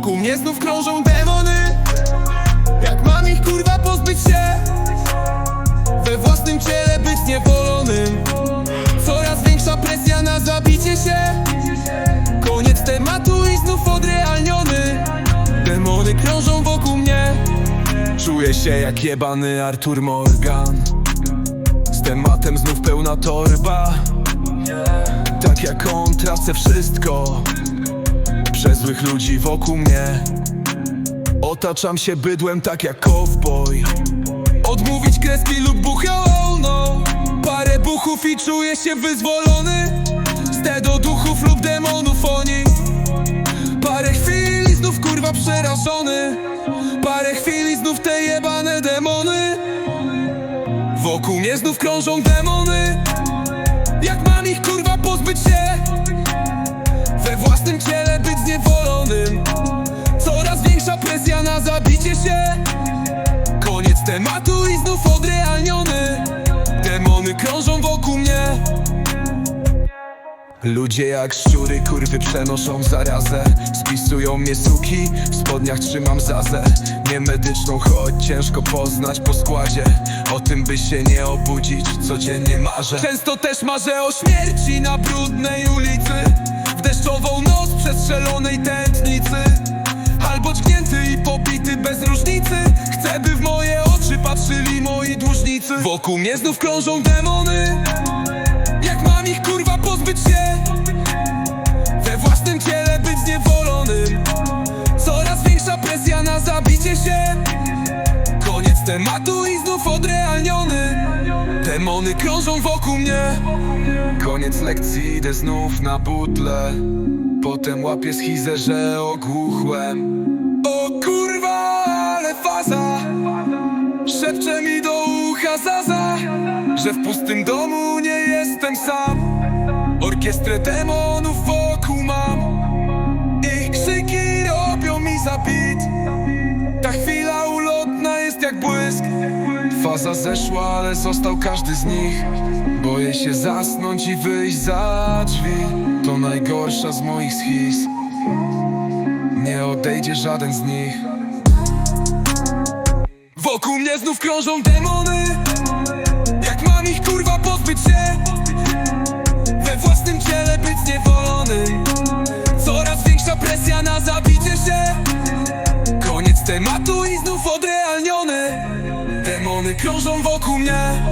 mnie znów krążą demony. Jak mam ich kurwa pozbyć się? We własnym ciele być niewolonym. Coraz większa presja na zabicie się. Koniec tematu i znów odrealniony. Demony krążą wokół mnie. Czuję się jak jebany Artur Morgan. Z tematem znów pełna torba. Tak jak on tracę wszystko Przez złych ludzi wokół mnie. Otaczam się bydłem tak jak cowboy. Odmówić kreski lub bucha wolno. Parę buchów i czuję się wyzwolony. Z tego duchów lub demonów oni. Parę chwil i znów kurwa przerażony. Parę chwil i znów te jebane demony. Wokół mnie znów krążą demony. Jak mam ich kurwa pozbyć się? We własnym ciele Krążą wokół mnie. Ludzie jak szczury kurwy przenoszą zarazę. Spisują mnie suki, w spodniach trzymam zazę. Nie medyczną, choć ciężko poznać po składzie. O tym by się nie obudzić, codziennie marzę. Często też marzę o śmierci na brudnej ulicy. W deszczową noc przestrzelonej tętnicy. Albo dźgnięty i pobity bez różnicy. Chcę by w moje oczy patrzyli moi Wokół mnie znów krążą demony. Jak mam ich kurwa pozbyć się? We własnym ciele być zniewolonym Coraz większa presja na zabicie się. Koniec tematu i znów odrealniony. Demony krążą wokół mnie. Koniec lekcji, idę znów na butle. Potem łapię schizę, że ogłuchłem. O kurwa, ale faza. Szepcze mi do Że w pustym domu nie jestem sam. Orkiestrę demonów wokół mam. Ich krzyki robią mi zapit Ta chwila ulotna jest jak błysk. Faza zeszła, ale został każdy z nich. Boję się zasnąć i wyjść za drzwi. To najgorsza z moich schiz. Nie odejdzie żaden z nich. Wokół mnie znów krążą demony mam ich kurwa pozbyć się. We własnym ciele być niewolonym. Coraz większa presja na zabicie się. Koniec tematu i znów odrealniony Demony krążą wokół mnie